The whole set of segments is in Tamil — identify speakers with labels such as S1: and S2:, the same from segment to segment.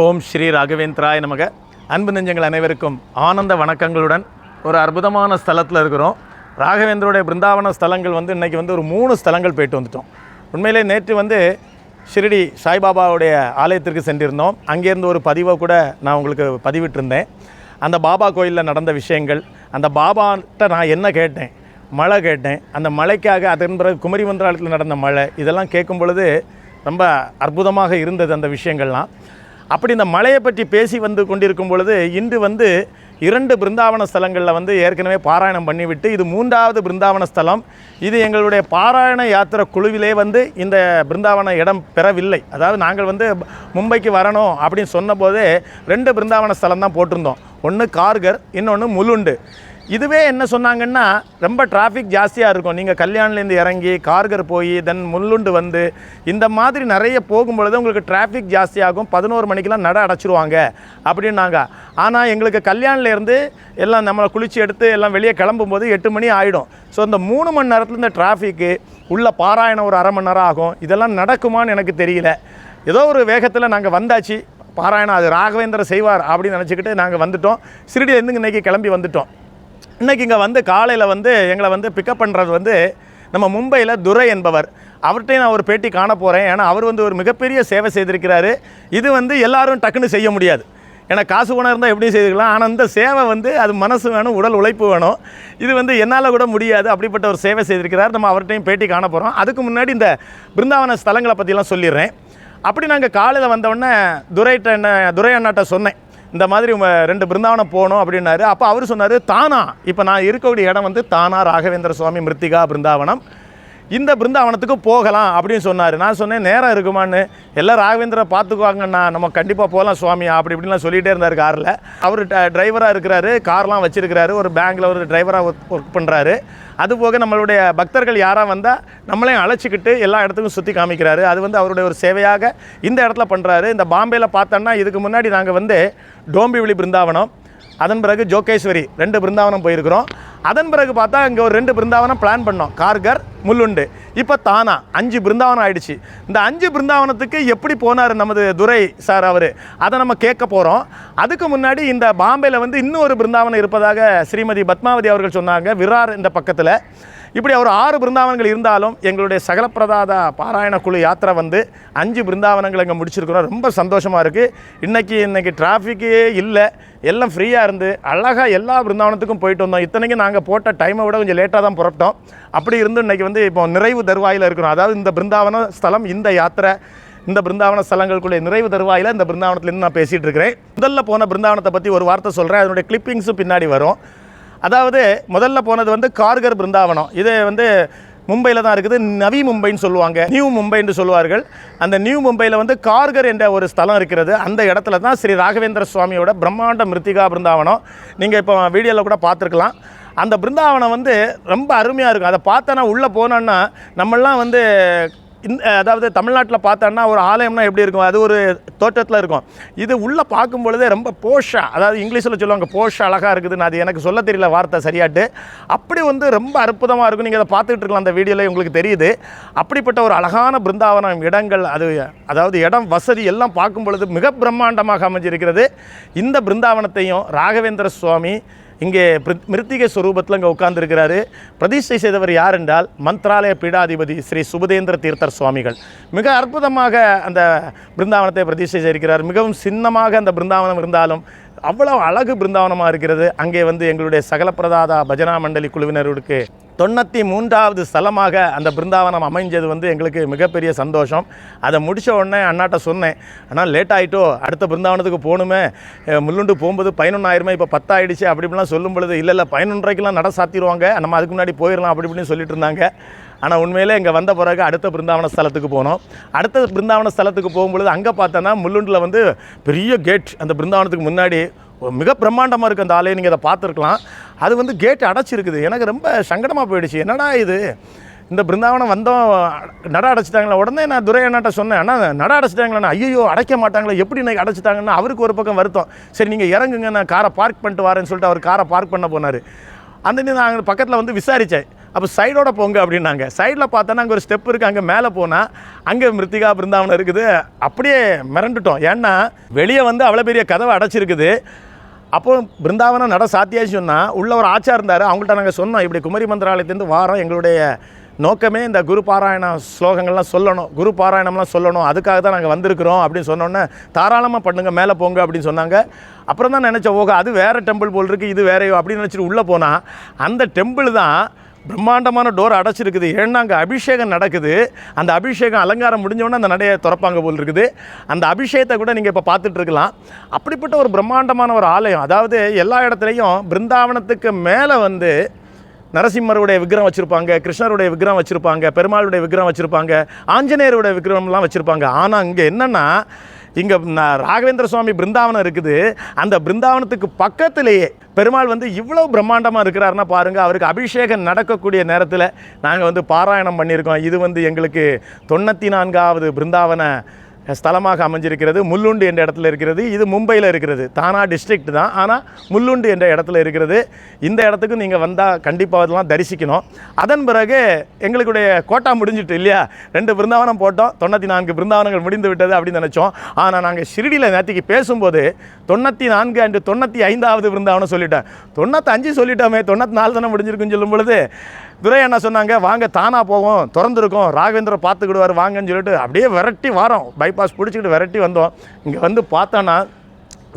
S1: ஓம் ஸ்ரீ ராகவேந்திராய நமக. அன்பு நெஞ்சங்கள் அனைவருக்கும் ஆனந்த வணக்கங்களுடன் ஒரு அற்புதமான ஸ்தலத்தில் இருக்கிறோம். ராகவேந்தருடைய பிருந்தாவன ஸ்தலங்கள் வந்து இன்றைக்கி வந்து ஒரு மூணு ஸ்தலங்கள் போயிட்டு வந்துட்டோம். உண்மையிலே நேற்று வந்து ஷிரடி சாய்பாபாவுடைய ஆலயத்திற்கு சென்றிருந்தோம். அங்கேருந்து ஒரு பதிவை கூட நான் உங்களுக்கு பதிவிட்டிருந்தேன். அந்த பாபா கோயிலில் நடந்த விஷயங்கள் அந்த பாபாட்ட நான் என்ன கேட்டேன்? மழை கேட்டேன். அந்த மழைக்காக அதன் பிறகு குமரி மந்திராலயத்தில் நடந்த மழை இதெல்லாம் கேட்கும் பொழுது ரொம்ப அற்புதமாக இருந்தது அந்த விஷயங்கள்லாம். அப்படி இந்த மலையை பற்றி பேசி வந்து கொண்டிருக்கும் பொழுது இன்று வந்து இரண்டு பிருந்தாவன ஸ்தலங்களில் வந்து ஏற்கனவே பாராயணம் பண்ணிவிட்டு இது மூன்றாவது பிருந்தாவன ஸ்தலம். இது எங்களுடைய பாராயண யாத்திரை குழுவிலே வந்து இந்த பிருந்தாவன இடம் பெறவில்லை. அதாவது நாங்கள் வந்து மும்பைக்கு வரணும் அப்படின்னு சொன்னபோதே ரெண்டு பிருந்தாவன ஸ்தலம் தான் போட்டிருந்தோம். ஒன்று கார்கர் இன்னொன்று முலுண்டு. இதுவே என்ன சொன்னாங்கன்னா ரொம்ப டிராஃபிக் ஜாஸ்தியாக இருக்கும். நீங்கள் கல்யாணிலேருந்து இறங்கி கார்கர் போய் தென் முள்ளுண்டு வந்து இந்த மாதிரி நிறைய போகும்பொழுது உங்களுக்கு டிராஃபிக் ஜாஸ்தியாகும். பதினோரு மணிக்கெலாம் நட அடைச்சிருவாங்க அப்படின்னாங்க. ஆனால் எங்களுக்கு கல்யாணிலேருந்து எல்லாம் நம்மளை குளிச்சு எடுத்து எல்லாம் வெளியே கிளம்பும்போது எட்டு மணி ஆகிடும் ஸோ இந்த மூணு மணி நேரத்தில் இந்த டிராஃபிக்கு உள்ள பாராயணம் ஒரு அரை மணி நேரம் ஆகும். இதெல்லாம் நடக்குமான்னு எனக்கு தெரியல. ஏதோ ஒரு வேகத்தில் நாங்கள் வந்தாச்சு. பாராயணம் அது ராகவேந்திர செய்வார் அப்படின்னு நினச்சிக்கிட்டு நாங்கள் வந்துட்டோம். சிறுடியிலேருந்து இன்னைக்கு கிளம்பி வந்துட்டோம். இன்றைக்கி இங்கே வந்து காலையில் வந்து எங்களை வந்து பிக்கப் பண்ணுறது வந்து நம்ம மும்பையில் துரை என்பவர். அவர்கிட்டையும் நான் ஒரு பேட்டி காண போகிறேன் ஏன்னா அவர் வந்து ஒரு மிகப்பெரிய சேவை செய்திருக்கிறாரு. இது வந்து எல்லாரும் டக்குன்னு செய்ய முடியாது. ஏன்னா காசு பணம் இருந்தால் செய்துக்கலாம். ஆனால் இந்த சேவை வந்து அது மனசு வேணும் உடல் உழைப்பு வேணும். இது வந்து என்னால் கூட முடியாது. அப்படிப்பட்ட ஒரு சேவை செய்திருக்கிறார். நம்ம அவர்கிட்டையும் பேட்டி காண போகிறோம் அதுக்கு முன்னாடி இந்த பிருந்தாவன ஸ்தலங்களை பற்றிலாம் சொல்லிடுறேன். அப்படி நாங்கள் காலையில் வந்தவுடனே துரைட்ட என்ன துரை அண்ணாட்ட சொன்னேன். இந்த மாதிரி ரெண்டு பிருந்தாவனம் போகணும் அப்படின்னாரு. அப்போ அவர் சொன்னார் தானா. இப்போ நான் இருக்கக்கூடிய இடம் வந்து தானா ராகவேந்திர சுவாமி மிருத்திகா பிருந்தாவனம். இந்த பிருந்தாவனத்துக்கு போகலாம் அப்படின்னு சொன்னார். நான் சொன்னேன் நேரம் இருக்குமான்னு. எல்லாம் ராகவேந்திர பார்த்துக்குவாங்கண்ணா. நம்ம கண்டிப்பாக போகலாம் சுவாமி அப்படி இப்படின்லாம் சொல்லிகிட்டே இருந்தார் காரில். அவர் டிரைவராக இருக்கிறாரு. கார்லாம் வச்சுருக்கிறாரு. ஒரு பேங்க்கில் ஒரு டிரைவராக ஒர்க் பண்ணுறாரு அதுபோக நம்மளுடைய பக்தர்கள் யாராக வந்தால் நம்மளையும் அழைச்சிக்கிட்டு எல்லா இடத்துக்கும் சுற்றி காமிக்கிறாரு. அது வந்து அவருடைய ஒரு சேவையாக இந்த இடத்துல பண்ணுறாரு இந்த பாம்பேயில் பார்த்தோன்னா இதுக்கு முன்னாடி நாங்கள் வந்து டோம்பிவிழி பிருந்தாவனம் அதன் பிறகு ஜோகேஸ்வரி ரெண்டு பிருந்தாவனம் போயிருக்கிறோம். அதன் பிறகு பார்த்தா இங்கே ஒரு ரெண்டு பிருந்தாவனம் பிளான் பண்ணோம். கார்கர் முள்ளுண்டு. இப்போ தானா அஞ்சு பிருந்தாவனம் ஆயிடுச்சு. இந்த அஞ்சு பிருந்தாவனத்துக்கு எப்படி போனார் நமது துரை சார் அவர்? அதை நம்ம கேட்க போகிறோம் அதுக்கு முன்னாடி இந்த பாம்பேயில் வந்து இன்னும் ஒரு பிருந்தாவனம் இருப்பதாக ஸ்ரீமதி பத்மாவதி அவர்கள் சொன்னாங்க விரார் இந்த பக்கத்தில். இப்படி அவர் ஆறு பிருந்தாவனங்கள் இருந்தாலும் எங்களுடைய சகலப்பிரதாத பாராயண குழு யாத்திரை வந்து அஞ்சு பிருந்தாவனங்கள் இங்கே முடிச்சிருக்கிறோம். ரொம்ப சந்தோஷமாக இருக்குது இன்றைக்கி இன்றைக்கி டிராஃபிக்கே இல்லை. எல்லாம் ஃப்ரீயாக இருந்து அழகாக எல்லா பிருந்தாவனத்துக்கும் போயிட்டு வந்தோம். இத்தனைக்கும் நாங்கள் போட்ட டைமை விட கொஞ்சம் லேட்டாக தான் புறப்பட்டோம். அப்படி இருந்து இன்றைக்கி வந்து இப்போ நிறைவு தருவாயில் இருக்கிறோம். அதாவது இந்த பிருந்தாவன ஸ்தலம் இந்த யாத்திரை இந்த பிருந்தாவன ஸ்தலங்களுக்குள்ளே நிறைவு தருவாயில் இந்த பிருந்தாவனத்துலேருந்து நான் பேசிகிட்டு இருக்கிறேன். முதல்ல போன பிருந்தாவனத்தை பற்றி ஒரு வார்த்தை சொல்கிறேன் அதனுடைய கிளிப்பிங்ஸும் பின்னாடி வரும். அதாவது முதல்ல போனது வந்து கார்கர் பிருந்தாவனம். இது வந்து மும்பையில் தான் இருக்குது. நவி மும்பைன்னு சொல்லுவாங்க. நியூ மும்பை என்று சொல்லுவார்கள். அந்த நியூ மும்பையில் வந்து கார்கர் என்ற ஒரு ஸ்தலம் இருக்கிறது. அந்த இடத்துல தான் ஸ்ரீ ராகவேந்திர சுவாமியோட பிரம்மாண்ட மிருத்திகா பிருந்தாவனம். நீங்கள் இப்போ வீடியோவில் கூட பார்த்துருக்கலாம். அந்த பிருந்தாவனம் வந்து ரொம்ப அருமையாக இருக்கும். அதை பார்த்தோன்னா உள்ளே போனோன்னா நம்மெல்லாம் வந்து இந்த அதாவது தமிழ்நாட்டில் பார்த்தோன்னா ஒரு ஆலயம்னா எப்படி இருக்கும்? அது ஒரு தோற்றத்தில் இருக்கும். இது உள்ளே பார்க்கும் பொழுதே ரொம்ப போஷா அதாவது இங்கிலீஷில் சொல்லுவாங்க போஷா அழகாக இருக்குதுன்னு அது எனக்கு சொல்ல தெரியல வார்த்தை சரியாட்டு. அப்படி வந்து ரொம்ப அற்புதமாக இருக்கும். நீங்கள் அதை பார்த்துக்கிட்டு இருக்கலாம் அந்த வீடியோவில் உங்களுக்கு தெரியுது. அப்படிப்பட்ட ஒரு அழகான பிருந்தாவனம் இடங்கள் அது அதாவது இடம் வசதி எல்லாம் பார்க்கும் பொழுது மிக பிரம்மாண்டமாக அமைஞ்சிருக்கிறது. இந்த பிருந்தாவனத்தையும் ராகவேந்திர சுவாமி இங்கே மிருத்திக மிருத்திகை ஸ்வரூபத்தில் இங்கே உட்கார்ந்துருக்கிறாரு. பிரதிஷ்டை செய்தவர் யார் என்றால் மந்த்ராலய பீடாதிபதி ஸ்ரீ சுபதேந்திர தீர்த்தர் சுவாமிகள். மிக அற்புதமாக அந்த பிருந்தாவனத்தை பிரதிஷ்டை செய்திருக்கிறார். மிகவும் சின்னமாக அந்த பிருந்தாவனம் இருந்தாலும் அவ்வளோ அழகு பிருந்தாவனமாக இருக்கிறது. அங்கே வந்து எங்களுடைய சகல பிரதாதா பஜனா மண்டலி குழுவினருக்கு தொண்ணூற்றி மூன்றாவது ஸ்தலமாக அந்த பிருந்தாவனம் அமைஞ்சது வந்து எங்களுக்கு மிகப்பெரிய சந்தோஷம். அதை முடித்த உடனே அண்ணாட்ட சொன்னேன். ஆனால் லேட் ஆகிட்டோ அடுத்த பிருந்தாவனத்துக்கு போகணுமே. முள்ளுண்டு போகும்போது பதினொன்றாயிரமே இப்போ பத்தாயிடுச்சு அப்படி இப்படிலாம் சொல்லும் பொழுது இல்லை இல்லை பதினொன்றரைக்கெலாம் நட சாத்திடுவாங்க. நம்ம அதுக்கு முன்னாடி போயிடலாம் அப்படி இப்படின்னு சொல்லிட்டு இருந்தாங்க. ஆனால் உண்மையிலே இங்கே வந்த பிறகு அடுத்த பிருந்தாவன ஸ்தலத்துக்கு போனோம். அடுத்த பிருந்தாவன ஸ்தலத்துக்கு போகும்பொழுது அங்கே பார்த்தோன்னா முள்ளுண்டில் வந்து பெரிய கேட் அந்த பிருந்தாவனத்துக்கு முன்னாடி மிக பிரம்மாண்டமாக இருக்குது அந்த ஆலயம். நீங்கள் அதை பார்த்துருக்கலாம். அது வந்து கேட் அடைச்சிருக்குது. எனக்கு ரொம்ப சங்கடமாக போயிடுச்சு. என்னடா இது? இந்த பிருந்தாவனம் வந்தோம் நட அடைச்சிட்டாங்களா? உடனே நான் துரை அண்ணாட்ட சொன்னேன் அண்ணா நட அடைச்சிட்டாங்களா ஐயோ அடைக்க மாட்டாங்களா? எப்படி நான் அடைச்சிட்டாங்கன்னா? அவருக்கு ஒரு பக்கம் வருத்தம். சரி நீங்கள் இறங்குங்க நான் காரை பார்க் பண்ணிட்டு வரேன்னு சொல்லிட்டு அவர் காரை பார்க் பண்ண போனார். அந்த நான் பக்கத்தில் வந்து விசாரித்தேன் அப்போ சைடோட போங்க அப்படின்னாங்க. சைடில் பார்த்தோன்னா அங்கே ஒரு ஸ்டெப் இருக்குது அங்கே மேலே போனால் அங்கே மிருத்திகா பிருந்தாவனம் இருக்குது. அப்படியே மிரண்டுட்டோம். ஏன்னா வெளியே வந்து அவ்வளோ பெரிய கதவை அடைச்சிருக்குது. அப்போ பிருந்தாவனம் நட சாத்தியாச்சு சொன்னால் உள்ள ஒரு ஆச்சா இருந்தார். அவங்கள்ட்ட நாங்கள் சொன்னோம் இப்படி குமரி மந்திராலயத்துலேருந்து வாரம். எங்களுடைய நோக்கமே இந்த குரு பாராயண ஸ்லோகங்கள்லாம் சொல்லணும். குரு பாராயணம்லாம் சொல்லணும். அதுக்காக தான் நாங்கள் வந்திருக்கிறோம். அப்படின்னு சொன்னோன்னே தாராளமாக பண்ணுங்கள் மேலே போங்க. அப்படின்னு சொன்னாங்க. அப்புறம் தான் நினச்ச ஓகே அது வேறு டெம்பிள் போல் இருக்குது இது வேறையோ. அப்படின்னு நினச்சிட்டு உள்ளே போனால் அந்த டெம்பிள் தான் பிரம்மாண்டமான டோர் அடைச்சிருக்குது. ஏன்னா அங்கே அபிஷேகம் நடக்குது. அந்த அபிஷேகம் அலங்காரம் முடிஞ்சவொடனே அந்த நடையை திறப்பாங்க போல் இருக்குது. அந்த அபிஷேகத்தை கூட நீங்கள் இப்போ பார்த்துட்டு இருக்கலாம். அப்படிப்பட்ட ஒரு பிரம்மாண்டமான ஒரு ஆலயம் அதாவது எல்லா இடத்துலையும் பிருந்தாவனத்துக்கு மேலே வந்து நரசிம்மருடைய விக்கிரம் வச்சுருப்பாங்க கிருஷ்ணருடைய விக்கிரம் வச்சுருப்பாங்க பெருமாளுடைய விக்கிரம் வச்சுருப்பாங்க ஆஞ்சநேயருடைய விக்கிரம்லாம் வச்சுருப்பாங்க. ஆனால் இங்கே என்னென்னா இங்கே ராகவேந்திர சுவாமி பிருந்தாவனம் இருக்குது. அந்த பிருந்தாவனத்துக்கு பக்கத்திலேயே பெருமாள் வந்து இவ்வளோ பிரம்மாண்டமாக இருக்கிறாருன்னா பாருங்கள் அவருக்கு அபிஷேகம் நடக்கக்கூடிய நேரத்தில் நாங்கள் வந்து பாராயணம் பண்ணியிருக்கோம். இது வந்து எங்களுக்கு தொண்ணூற்றி நான்காவது பிருந்தாவன ஸ்தலமாக அமைஞ்சிருக்கிறது முள்ளுண்டு என்ற இடத்துல இருக்கிறது. இது மும்பையில் இருக்கிறது. தானா டிஸ்ட்ரிக்ட் தான். ஆனால் முள்ளுண்டு என்ற இடத்துல இருக்கிறது. இந்த இடத்துக்கு நீங்கள் வந்தால் கண்டிப்பாக அதெல்லாம் தரிசிக்கணும். அதன் பிறகு எங்களுடைய கோட்டா முடிஞ்சிட்டு இல்லையா? ரெண்டு பிருந்தாவனம் போட்டோம். தொண்ணூற்றி நான்கு பிருந்தாவனங்கள் முடிந்து விட்டது அப்படின்னு நினச்சோம். ஆனால் நாங்கள் ஷிரடியில் நேற்றுக்கு பேசும்போது தொண்ணூற்றி நான்கு அண்டு தொண்ணூற்றி ஐந்தாவது பிருந்தாவனம் சொல்லிட்டேன். தொண்ணூற்றஞ்சு சொல்லிட்டோமே. தொண்ணூற்றி நாலு தானே முடிஞ்சிருக்குன்னு சொல்லும் பொழுது துரை அண்ணா சொன்னாங்க வாங்க தானாக போவோம். திறந்துருக்கோம். ராகவேந்திர பார்த்துக்கிடுவார் வாங்கன்னு சொல்லிட்டு அப்படியே விரட்டி வரோம். பைபாஸ் பிடிச்சிக்கிட்டு விரட்டி வந்தோம். இங்கே வந்து பார்த்தோன்னா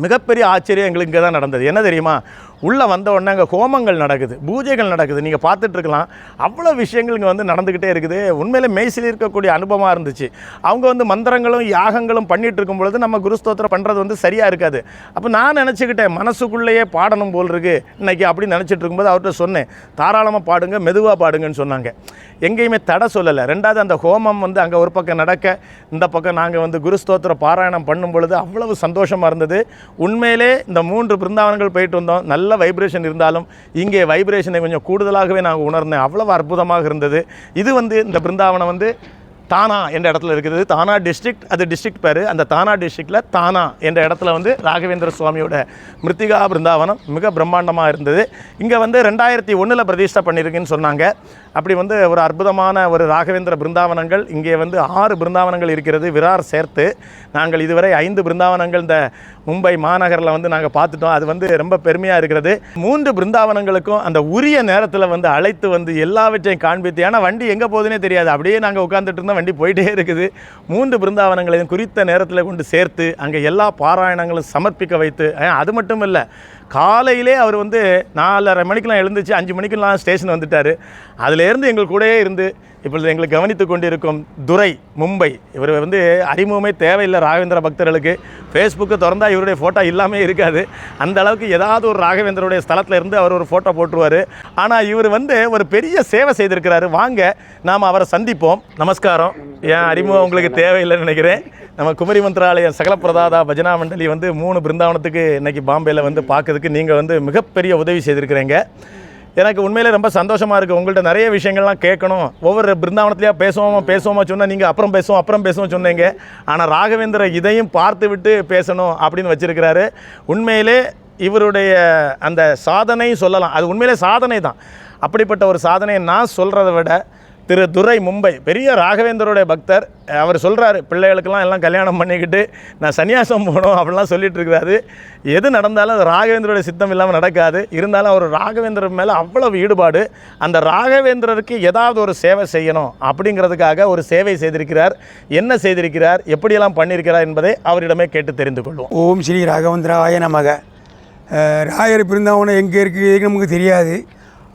S1: மிகப்பெரிய ஆச்சரியம் எங்களுக்கு இங்கே தான் நடந்தது. என்ன தெரியுமா? உள்ளே வந்த உடனே அங்கே ஹோமங்கள் நடக்குது பூஜைகள் நடக்குது. நீங்கள் பார்த்துட்ருக்கலாம் அவ்வளோ விஷயங்கள் இங்கே வந்து நடந்துக்கிட்டே இருக்குது. உண்மையிலே மெய்சில் இருக்கக்கூடிய அனுபவமாக இருந்துச்சு. அவங்க வந்து மந்திரங்களும் யாகங்களும் பண்ணிட்டு இருக்கும் பொழுது நம்ம குருஸ்தோத்திரம் பண்ணுறது வந்து சரியாக இருக்காது. அப்போ நான் நினச்சிக்கிட்டேன் மனசுக்குள்ளேயே பாடணும் போல் இருக்கு. இன்னைக்கு அப்படின்னு நினச்சிட்டு இருக்கும்போது அவர்கிட்ட சொன்னேன் தாராளமாக பாடுங்க மெதுவாக பாடுங்கன்னு சொன்னாங்க. எங்கேயுமே தடை சொல்லலை. ரெண்டாவது அந்த ஹோமம் வந்து அங்கே ஒரு பக்கம் நடக்க இந்த பக்கம் நாங்கள் வந்து குருஸ்தோத்திர பாராயணம் பண்ணும் பொழுது அவ்வளவு சந்தோஷமாக இருந்தது. உண்மையிலே இந்த மூன்று பிருந்தாவனங்கள் போயிட்டு வந்தோம். நல்ல வைப்ரேஷன் இருந்தாலும் இங்கே வைப்ரேஷனை கொஞ்சம் கூடுதலாகவே நாங்கள் உணர்ந்தேன். அவ்வளவு அற்புதமாக இருந்தது. இது வந்து இந்த பிருந்தாவனம் வந்து தானா என்ற இடத்துல இருக்குது. தானா டிஸ்ட்ரிக்ட் அது டிஸ்ட்ரிக்ட் பேர். அந்த தானா டிஸ்ட்ரிக்டில் தானா என்ற இடத்துல வந்து ராகவேந்திர சுவாமியோட மிருத்திகா பிருந்தாவனம் மிக பிரம்மாண்டமாக இருந்தது. இங்கே வந்து ரெண்டாயிரத்தி ஒன்றில் பிரதிஷ்டை பண்ணியிருக்குன்னு சொன்னாங்க. அப்படி வந்து ஒரு அற்புதமான ஒரு ராகவேந்திர பிருந்தாவனங்கள். இங்கே வந்து ஆறு பிருந்தாவனங்கள் இருக்கிறது விரார் சேர்த்து. நாங்கள் இதுவரை ஐந்து பிருந்தாவனங்கள் இந்த மும்பை மாநகரில் வந்து நாங்கள் பார்த்துட்டோம். அது வந்து ரொம்ப பெருமையாக இருக்கிறது. மூன்று பிருந்தாவனங்களுக்கும் அந்த உரிய நேரத்தில் வந்து அழைத்து வந்து எல்லாவற்றையும் காண்பித்து ஏன்னா வண்டி எங்கே போகுதுன்னே தெரியாது. அப்படியே நாங்கள் உட்காந்துட்டு இருந்தோம் வண்டி போயிட்டே இருக்குது. மூன்று பிருந்தாவனங்களையும் குறித்த நேரத்தில் கொண்டு சேர்த்து அங்கே எல்லா பாராயணங்களும் சமர்ப்பிக்க வைத்து அது மட்டும் இல்லை காலையிலே அவர் வந்து நாலரை மணிக்கெலாம் எழுந்துச்சு அஞ்சு மணிக்கெல்லாம் ஸ்டேஷன் வந்துட்டார். அதிலேருந்து எங்கள் கூடயே இருந்து இப்பொழுது எங்களை கவனித்து கொண்டிருக்கும் துரை மும்பை. இவர் வந்து அறிமுகமே தேவையில்லை ராகவேந்திர பக்தர்களுக்கு. ஃபேஸ்புக்கு திறந்தால் இவருடைய ஃபோட்டோ இல்லாமே இருக்காது. அந்த அளவுக்கு ஏதாவது ஒரு ராகவேந்தருடைய ஸ்தலத்தில் இருந்து அவர் ஒரு ஃபோட்டோ போட்டுருவார். ஆனால் இவர் வந்து ஒரு பெரிய சேவை செய்திருக்கிறாரு. வாங்க நாம் அவரை சந்திப்போம். நமஸ்காரம். ஏன் அறிமுகம் உங்களுக்கு தேவையில்லைன்னு நினைக்கிறேன். நம்ம குமரி மந்திராலயம் சகல பிரதாதா பஜனா மண்டலி வந்து மூணு பிருந்தாவனத்துக்கு இன்னைக்கு பாம்பேயில் வந்து பார்க்கறதுக்கு நீங்கள் வந்து மிகப்பெரிய உதவி செய்திருக்கிறீங்க. எனக்கு உண்மையிலே ரொம்ப சந்தோஷமாக இருக்குது உங்கள்கிட்ட நிறைய விஷயங்கள்லாம் கேட்கணும். ஒவ்வொரு பிருந்தாவனத்துலையாக பேசுவோமா பேசுவோமா சொன்னால் நீங்கள் அப்புறம் பேசுவோம் அப்புறம் பேசுவோம் சொன்னீங்க. ஆனால் ராகவேந்திர இதையும் பார்த்து விட்டு பேசணும் அப்படின்னு வச்சுருக்கிறாரு. உண்மையிலே இவருடைய அந்த சாதனையும் சொல்லலாம். அது உண்மையிலே சாதனை தான் அப்படிப்பட்ட ஒரு சாதனையை நான் சொல்கிறத விட திரு துரை மும்பை பெரிய ராகவேந்தருடைய பக்தர். அவர் சொல்கிறாரு பிள்ளைகளுக்கெல்லாம் எல்லாம் கல்யாணம் பண்ணிக்கிட்டு நான் சன்னியாசம் போகணும் அப்படிலாம் சொல்லிட்டு இருக்கிறாரு. எது நடந்தாலும் அது ராகவேந்தருடைய சித்தம் இல்லாமல் நடக்காது. இருந்தாலும் அவர் ராகவேந்திரர் மேலே அவ்வளவு ஈடுபாடு. அந்த ராகவேந்திரருக்கு ஏதாவது ஒரு சேவை செய்யணும் அப்படிங்கிறதுக்காக ஒரு சேவை செய்திருக்கிறார். என்ன செய்திருக்கிறார்? எப்படியெல்லாம் பண்ணியிருக்கிறார் என்பதை அவரிடமே கேட்டு தெரிந்து கொள்வோம்.
S2: ஓம் ஸ்ரீ ராகவேந்திராய நமக. ராயர் பிறந்தவனை எங்கே இருக்குது நமக்கு தெரியாது.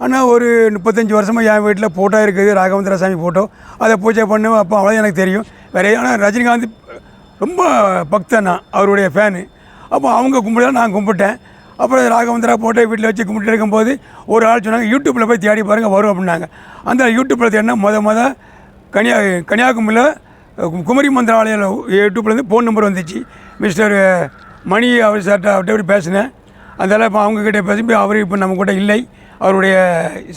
S2: ஆனால் ஒரு முப்பத்தஞ்சு வருஷமாக என் வீட்டில் ஃபோட்டோ இருக்குது ராகவேந்திர சாமி ஃபோட்டோ அதை பூஜை பண்ணுவேன் அப்போ அவ்வளோ எனக்கு தெரியும். வேறு ஆனால் ரஜினிகாந்த் ரொம்ப பக்தன் நான் அவருடைய ஃபேனு அப்போ அவங்க கும்பிட நான் கும்பிட்டேன். அப்புறம் ராகவேந்திரா ஃபோட்டோ வீட்டில் வச்சு கும்பிட்டு இருக்கும்போது ஒரு ஆள் சொன்னாங்க யூடியூப்பில் போய் தேடி பாருங்கள் வரும் அப்படின்னாங்க. அந்த யூடியூப்பில் தேடினா மொதல் மொதல் கன்னியா கன்னியாகுமரியில் குமரி மந்திராலயம் யூடியூப்லேருந்து ஃபோன் நம்பர் வந்துச்சு. மிஸ்டர் மணி அவர் சார்ட்ட அவர்கிட்ட எப்படி பேசினேன். அதெல்லாம் இப்போ அவங்கக்கிட்ட பேசி அவர் இப்போ நம்ம கூட இல்லை. அவருடைய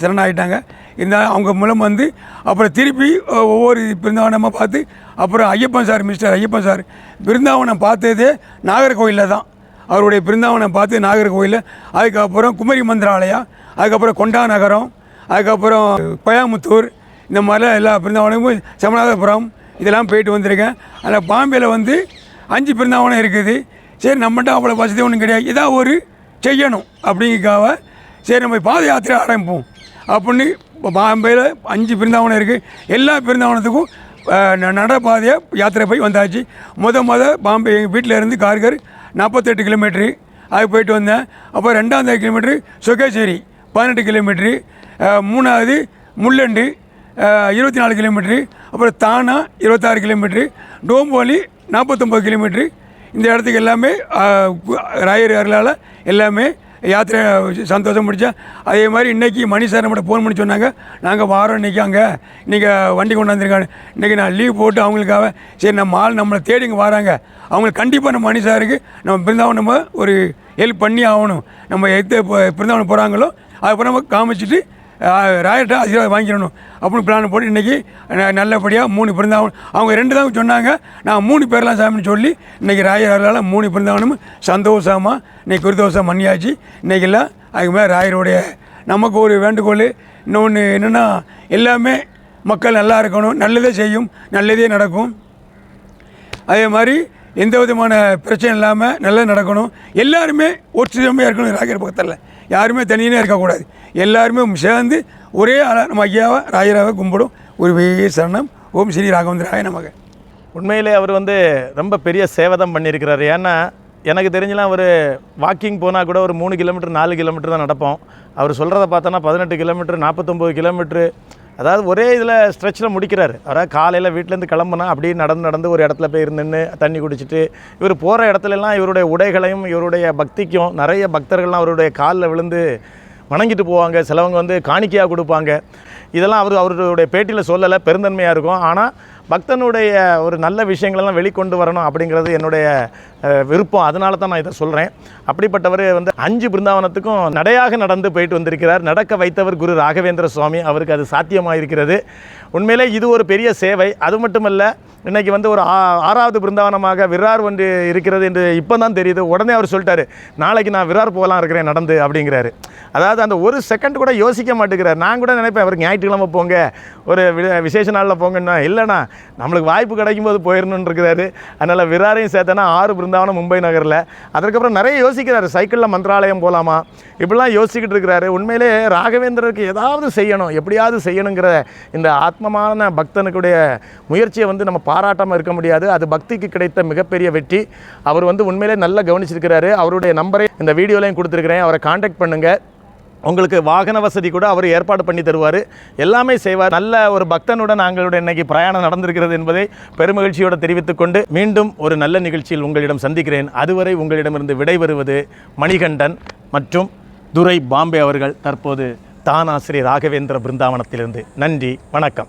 S2: சரணாகிட்டாங்க இந்த அவங்க மூலம் வந்து அப்புறம் திருப்பி ஒவ்வொரு பிருந்தாவனமாக பார்த்து அப்புறம் Ayyappan sir mister Ayyappan sir Brindavanam பார்த்ததே நாகர்கோவிலில் தான். அவருடைய பிருந்தாவனம் பார்த்து நாகர்கோவிலில். அதுக்கப்புறம் குமரி மந்திராலயா அதுக்கப்புறம் கொண்டா நகரம் அதுக்கப்புறம் கோயம்புத்தூர் இந்த மாதிரிலாம் எல்லா பிருந்தாவனமும் சமநாதபுரம் இதெல்லாம் போயிட்டு வந்திருக்கேன். அதில் பாம்பேயில் வந்து அஞ்சு பிருந்தாவனம் இருக்குது. சரி நம்மகிட்ட அவ்வளோ வசதி ஒன்றும் கிடையாது. இதான் ஒரு செய்யணும் அப்படிங்கிறக்காக சரி நம்ம பாத யாத்திரை ஆரம்பிப்போம். அப்படின்னு பாம்பேயில் அஞ்சு பிருந்தாவனம் இருக்குது எல்லா பிருந்தாவனத்துக்கும் அஹ், யாத்திரை போய் வந்தாச்சு. முத முத பாம்பே எங்கள் வீட்டில் இருந்து கார்கர் நாற்பத்தெட்டு கிலோமீட்ரு அது போயிட்டு வந்தேன். அப்புறம் ரெண்டாவது கிலோமீட்ரு சுகேஸ்வரி பதினெட்டு கிலோமீட்ரு மூணாவது முள்ளண்டு இருபத்தி நாலு கிலோமீட்ரு அப்புறம் தானா இருபத்தாறு கிலோமீட்ரு டோம்போலி நாற்பத்தொம்பது கிலோமீட்ரு இந்த இடத்துக்கு எல்லாமே ராயர் அருளால் எல்லாமே யாத்திரை சந்தோஷம் முடித்தேன் அதே மாதிரி இன்றைக்கி மணி சார் நம்மகிட்ட ஃபோன் பண்ணி சொன்னாங்க. நாங்கள் வாரோம் இன்றைக்கி அங்கே. இன்றைக்கி வண்டி கொண்டாந்துருக்காங்க இன்றைக்கி நான் லீவ் போட்டு அவங்களுக்காக சரி நம்ம ஆள் நம்மளை தேடி இங்கே வராங்க. அவங்களுக்கு கண்டிப்பாக நம்ம மணி சாருக்கு நம்ம பிருந்தாவனம் நம்ம ஒரு ஹெல்ப் பண்ணி ஆகணும். நம்ம எது இப்போ பிருந்தாவனம் போகிறாங்களோ அதுக்கப்புறம் நம்ம காமிச்சிட்டு ராயர்கிட்ட ஆசீர்வாதம் வாங்கிடணும். அப்படின்னு பிளான் போட்டு இன்றைக்கி நல்லபடியாக மூணு பிறந்தவன் அவங்க ரெண்டு தான் சொன்னாங்க. நான் மூணு பேர்லாம் சாமின்னு சொல்லி இன்றைக்கி ராயர் மூணு பிறந்தவனும் சந்தோஷமாக இன்றைக்கி குருதோஷம் மண்ணியாச்சு இன்றைக்கெல்லாம் அதுக்கு மேலே ராயருடைய நமக்கு ஒரு வேண்டுகோள். இன்னொன்று என்னென்னா எல்லாமே மக்கள் நல்லா இருக்கணும். நல்லதே செய்யும். நல்லதே நடக்கும். அதே மாதிரி எந்த விதமான பிரச்சனை இல்லாமல் நல்லா நடக்கணும். எல்லாருமே ஒற்றுமையாக இருக்கணும் ராயர் பக்கத்தில். யாருமே தனியாக இருக்கக்கூடாது. எல்லாருமே சேர்ந்து ஒரே ஆளா நம்ம ஐயாவை ராஜராவை கும்பிடும் ஒரு வெய்ய சரணம். ஓம் ஸ்ரீ ராகவேந்திராய நமக்கு
S1: உண்மையிலே அவர் வந்து ரொம்ப பெரிய சேவதம் பண்ணியிருக்கிறாரு. ஏன்னா எனக்கு தெரிஞ்சலாம் ஒரு வாக்கிங் போனால் கூட ஒரு மூணு கிலோமீட்டர் நாலு கிலோமீட்டர் தான் நடப்போம். அவர் சொல்கிறத பார்த்தோன்னா பதினெட்டு கிலோமீட்டர் நாற்பத்தொம்போது கிலோமீட்ரு அதாவது ஒரே இதில் ஸ்ட்ரெச்சில் முடிக்கிறாரு. அதாவது காலையில் வீட்டிலேருந்து கிளம்புனா அப்படியே நடந்து நடந்து ஒரு இடத்துல போய் நின்று தண்ணி குடிச்சிட்டு இவர் போகிற இடத்துலலாம் இவருடைய உடைகளையும் இவருடைய பக்திக்கும் நிறைய பக்தர்கள்லாம் அவருடைய காலில் விழுந்து வணங்கிட்டு போவாங்க. சிலவங்க வந்து காணிக்கையாக கொடுப்பாங்க. இதெல்லாம் அவர் அவருடைய பேட்டியில் சொல்லலை. பெருந்தன்மையாக இருக்கும். ஆனால் பக்தனுடைய ஒரு நல்ல விஷயங்களெல்லாம் வெளிக்கொண்டு வரணும் அப்படிங்கிறது என்னுடைய விருப்பம். அதனால தான் நான் இதை சொல்கிறேன் அப்படிப்பட்டவர் வந்து அஞ்சு பிருந்தாவனத்துக்கும் நடையாக நடந்து போயிட்டு வந்திருக்கிறார். நடக்க வைத்தவர் குரு ராகவேந்திர சுவாமி. அவருக்கு அது சாத்தியமாக இருக்கிறது உண்மையிலே இது ஒரு பெரிய சேவை. அது மட்டுமல்ல இன்னைக்கு வந்து ஒரு ஆ- ஆறாவது பிருந்தாவனமாக விரார் ஒன்று இருக்கிறது என்று இப்போ தான் தெரியுது. உடனே அவர் சொல்லிட்டாரு நாளைக்கு நான் விரார் போகலாம் இருக்கிறேன் நடந்து அப்படிங்கிறாரு. அதாவது அந்த ஒரு செகண்ட் கூட யோசிக்க மாட்டேங்கிறார். நான் கூட நினைப்பேன் அவர் ஞாயிற்றுக்கிழமை போங்க. ஒரு வி- விசேஷ நாளில் போங்கன்னா இல்லைண்ணா நம்மளுக்கு வாய்ப்பு கிடைக்கும் போது போயிடணும்னு இருக்கிறாரு. அதனால் விராரையும் சேர்த்தனா ஆறு இருந்தாலும் மும்பை நகரில். அதற்கப்புறம் நிறைய யோசிக்கிறாரு. சைக்கிளில் மந்திராலயம் போகலாமா? இப்படிலாம் யோசிக்கிட்டு இருக்கிறாரு. உண்மையிலே ராகவேந்திரருக்கு ஏதாவது செய்யணும். எப்படியாவது செய்யணுங்கிற இந்த ஆத்மமான பக்தனுக்குடைய முயற்சியை வந்து நம்ம பாராட்டாமல் இருக்க முடியாது. அது பக்திக்கு கிடைத்த மிகப்பெரிய வெற்றி. அவர் வந்து உண்மையிலே நல்லா கவனிச்சிருக்கிறாரு. அவருடைய நம்பரை இந்த வீடியோலையும் கொடுத்துருக்கிறேன். அவரை காண்டாக்ட் பண்ணுங்கள் உங்களுக்கு வாகன வசதி கூட அவர் ஏற்பாடு பண்ணி தருவார். எல்லாமே செய்வார். நல்ல ஒரு பக்தனுடன் நாங்களுடைய இன்னைக்கு பிரயாணம் நடந்திருக்கிறது என்பதை பெருமகிழ்ச்சியோடு தெரிவித்துக்கொண்டு மீண்டும் ஒரு நல்ல நிகழ்ச்சியில் உங்களிடம் சந்திக்கிறேன். அதுவரை உங்களிடமிருந்து விடைபெறுவது மணிகண்டன் மற்றும் துரை பாம்பே அவர்கள். தற்போது தானா ஸ்ரீ ராகவேந்திர பிருந்தாவனத்திலிருந்து. நன்றி வணக்கம்.